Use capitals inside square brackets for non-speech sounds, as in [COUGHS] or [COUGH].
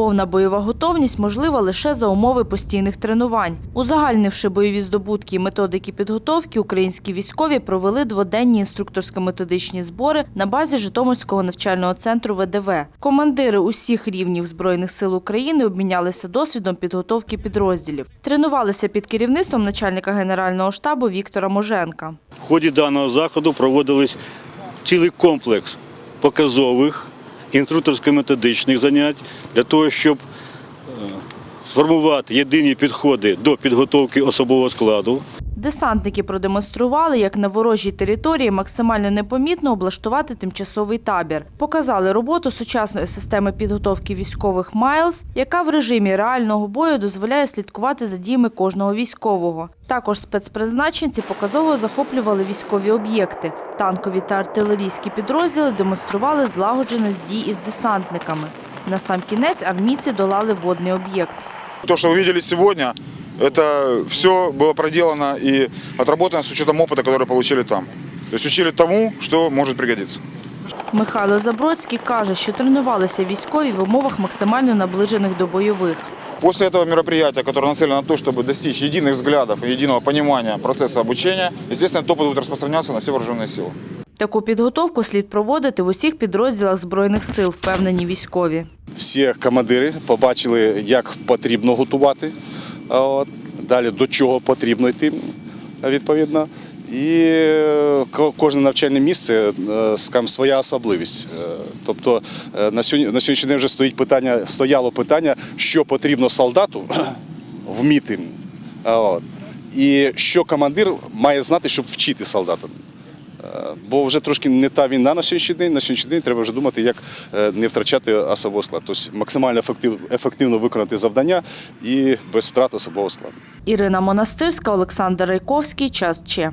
Повна бойова готовність можлива лише за умови постійних тренувань. Узагальнивши бойові здобутки і методики підготовки, українські військові провели дводенні інструкторсько-методичні збори на базі Житомирського навчального центру ВДВ. Командири усіх рівнів Збройних сил України обмінялися досвідом підготовки підрозділів. Тренувалися під керівництвом начальника Генерального штабу Віктора Моженка. В ході даного заходу проводились цілий комплекс показових інструкторсько-методичних занять для того, щоб е, сформувати єдині підходи до підготовки особового складу, Десантники продемонстрували, як на ворожій території максимально непомітно облаштувати тимчасовий табір. Показали роботу сучасної системи підготовки військових «Майлз», яка в режимі реального бою дозволяє слідкувати за діями кожного військового. Також спецпризначенці показово захоплювали військові об'єкти. Танкові та артилерійські підрозділи демонстрували злагодженість дій із десантниками. На сам кінець армійці долали водний об'єкт. То, что вы видели сегодня, это все было проделано и отработано с учетом опыта, который получили там. То есть учили тому, что может пригодиться. Михайло Забродський каже, що тренувалися військові в умовах максимально наближених до бойових. После этого мероприятия, которое нацелено на то, чтобы достичь единых взглядов и единого понимания процесса обучения, естественно, этот опыт будет распространяться на все вооруженные силы. Таку підготовку слід проводити в усіх підрозділах збройних сил, впевнені військові. всі командири побачили, як потрібно готувати, а от, далі до чого потрібно йти відповідно. І е, кожне навчальне місце е, скажімо, своя особливість. Е, Тобто на сьогодні на сьогоднішній день вже стоїть питання, стояло питання, що потрібно солдату [COUGHS] вміти. І що командир має знати, щоб вчити солдата. Бо вже трошки не та війна на сьогоднішній день. На сьогоднішній день треба вже думати, як е, не втрачати особовий склад. Тобто максимально ефектив- ефективно виконати завдання і без втрат особового складу. Ірина Монастирська, Олександр Райковський. Час Че.